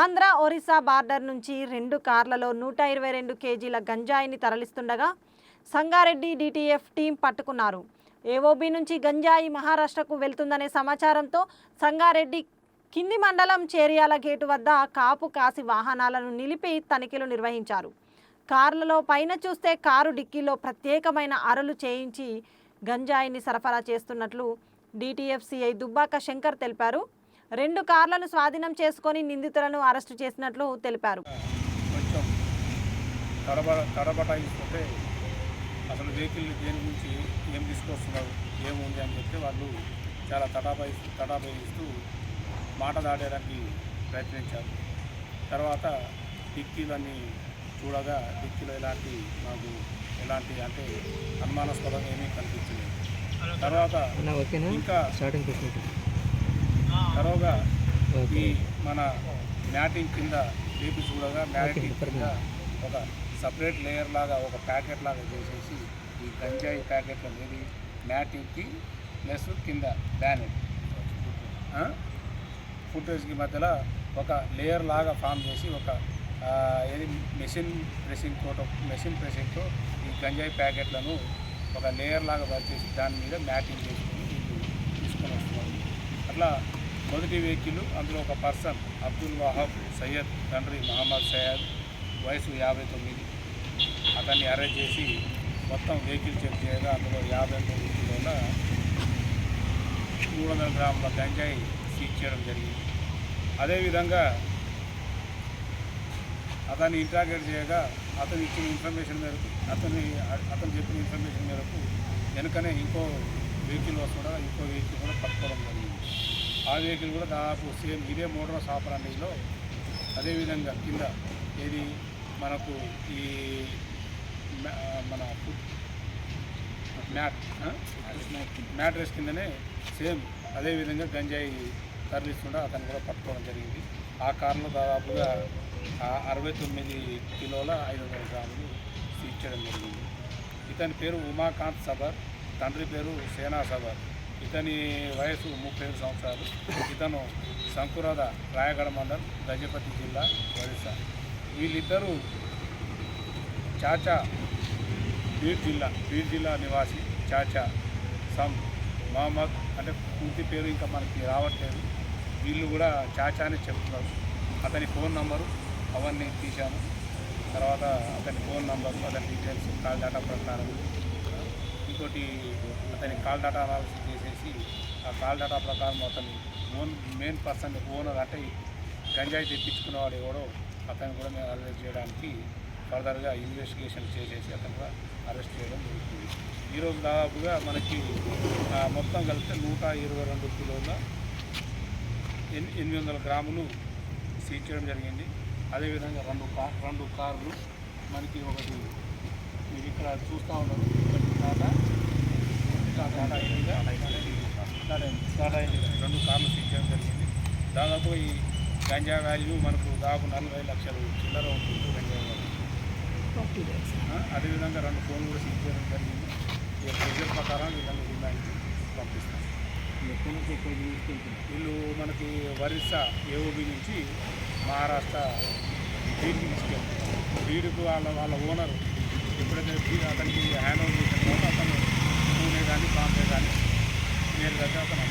Andhra Orissa border నుంచి రెండు కార్లలో నూట ఇరవై రెండు కేజీల గంజాయిని తరలిస్తుండగా సంగారెడ్డి డిటిఎఫ్ టీం పట్టుకున్నారు. ఏఓబి నుంచి గంజాయి మహారాష్ట్రకు వెళ్తుందనే సమాచారంతో సంగారెడ్డి కింది మండలం చేరియాల గేటు వద్ద కాపు కాసి వాహనాలను నిలిపి తనిఖీలు నిర్వహించారు. కార్లలో పైన చూస్తే కారు డిక్కీలో ప్రత్యేకమైన అరలు చేయించి గంజాయిని సరఫరా చేస్తున్నట్లు డిటిఎఫ్ సిఐ దుబ్బాక శంకర్ తెలిపారు. రెండు కార్లను స్వాధీనం చేసుకొని నిందితులను అరెస్టు చేసినట్లు తెలిపారు. అసలు వెహికల్ దేని నుంచి ఏం తీసుకొస్తున్నారు ఏముంది అని చెప్పి వాళ్ళు చాలా తడాబాయి తడాబాయిస్తూ మాట దాటడానికి ప్రయత్నించారు. తర్వాత డిక్కీలన్నీ చూడగా డిక్కీలో ఎలాంటి మాకు ఎలాంటి అంటే అనుమానాస్పదంగా ఏమీ కనిపించలేదు. తర్వాత ఇంకా తరోగా ఈ మన మ్యాటింగ్ కింద లేపి చూడగా మ్యాటింగ్ కింద ఒక సపరేట్ లేయర్ లాగా ఒక ప్యాకెట్ లాగా చేసేసి ఈ గంజాయి ప్యాకెట్ల మీద మ్యాటింగ్కి ప్లస్ కింద బ్యానెట్. ఫుటేజ్కి మధ్యలో ఒక లేయర్ లాగా ఫామ్ చేసి ఒక ఏది మెషిన్ ప్రెసింగ్ తోట మెషిన్ ప్రెసింగ్తో ఈ గంజాయి ప్యాకెట్లను ఒక లేయర్ లాగా పరిచేసి దాని మీద మ్యాటింగ్ చేసుకొని తీసుకొని వస్తున్నారు. అట్లా మొదటి వెహికల్ అందులో ఒక పర్సన్ అబ్దుల్ వాహబ్ సయ్యద్ తండ్రి మహమ్మద్ సయ్యద్ వయసు యాభై తొమ్మిది. అతన్ని అరెస్ట్ చేసి మొత్తం వెహికల్ చెక్ చేయగా అందులో యాభై మూడు కిలోల మూడు వందల గ్రాముల గంజాయి సీజ్ చేయడం జరిగింది. అదేవిధంగా అతన్ని ఇంట్రాగేట్ చేయగా అతను ఇచ్చిన ఇన్ఫర్మేషన్ మేరకు అతని అతను చెప్పిన ఇన్ఫర్మేషన్ మేరకు వెనుకనే ఇంకో వెహికల్ వస్తుండగా ఇంకో వెహికల్ కూడా పట్టుకోవడం జరిగింది. ఆ వెహికల్ కూడా దాదాపు సేమ్ ఇదే మోటార్ సాపరాండిలో అదేవిధంగా కింద ఏది మనకు ఈ మ్యా- మన మ్యాట్ మ్యాట్రెస్ కిందనే సేమ్ అదేవిధంగా గంజాయి తరలిస్తుండ అతను కూడా పట్టుకోవడం జరిగింది. ఆ కారులో దాదాపుగా అరవై తొమ్మిది కిలోల ఐదు వందల గ్రాములు సీజ్ చేయడం జరిగింది. ఇతని పేరు ఉమాకాంత్ సబర్ తండ్రి పేరు సేనా సబర్. ఇతని వయసు ముప్పై ఏడు సంవత్సరాలు. ఇతను సంకురాద రాయగడ మండలం గజపతి జిల్లా ఒరిస్సా. వీళ్ళిద్దరూ చాచా బీడ్ జిల్లా బీడ్ జిల్లా నివాసి చాచా సమ్ మహమ్మద్ అంటే పూర్తి పేరు ఇంకా మనకి రావట్లేదు. వీళ్ళు కూడా చాచా అని చెప్తున్నారు. అతని ఫోన్ నంబరు అవన్నీ తీశాము తర్వాత అతని ఫోన్ నంబరు అతని డీటెయిల్స్ కాల్ డేటా ప్రకారం ఇంకోటి అతని కాల్ డేటా అనాలిసిస్ చేసేసి ఆ కాల్ డేటా ప్రకారం అతని ఓన్ మెయిన్ పర్సన్ ఓనర్ అంటే గంజాయి తెప్పించుకున్నవాడు ఎవడో అతను కూడా మేము అరెస్ట్ చేయడానికి ఫర్దర్గా ఇన్వెస్టిగేషన్ చేసేసి అతను కూడా అరెస్ట్ చేయడం జరుగుతుంది. ఈరోజు దాదాపుగా మనకి మొత్తం కలిపితే నూట ఇరవై రెండు కిలోల ఎనిమిది వందల గ్రాములు సీజ్ చేయడం జరిగింది. అదేవిధంగా రెండు కార్ రెండు కార్లు మనకి ఒకటి మీరు ఇక్కడ చూస్తూ ఉన్నారు. రెండు కార్లు సీజ్ చేయడం జరిగింది. దాదాపు ఈ గంజా వాల్యూ మనకు దాదాపు నలభై లక్షలు చిల్లర ఉంటుంది గంజా వాల్యూ అదేవిధంగా రెండు ఫోన్లు కూడా సీజ్ చేయడం జరిగింది. ఈ ప్రొసీజర్ ప్రకారం వీళ్ళని రిమాండ్ పంపిస్తాం. వీళ్ళు మనకి ఒరిస్సా ఏఓబి నుంచి మహారాష్ట్ర బీడ్కి తీసుకెళ్తారు బీడుకు వాళ్ళ వాళ్ళ ఓనర్ ఎప్పుడైతే బీ- అతనికి హ్యాండ్ ఓవర్ చేసిన తర్వాత అతను పూణే కానీ బాంబే కానీ నేరుగా అతను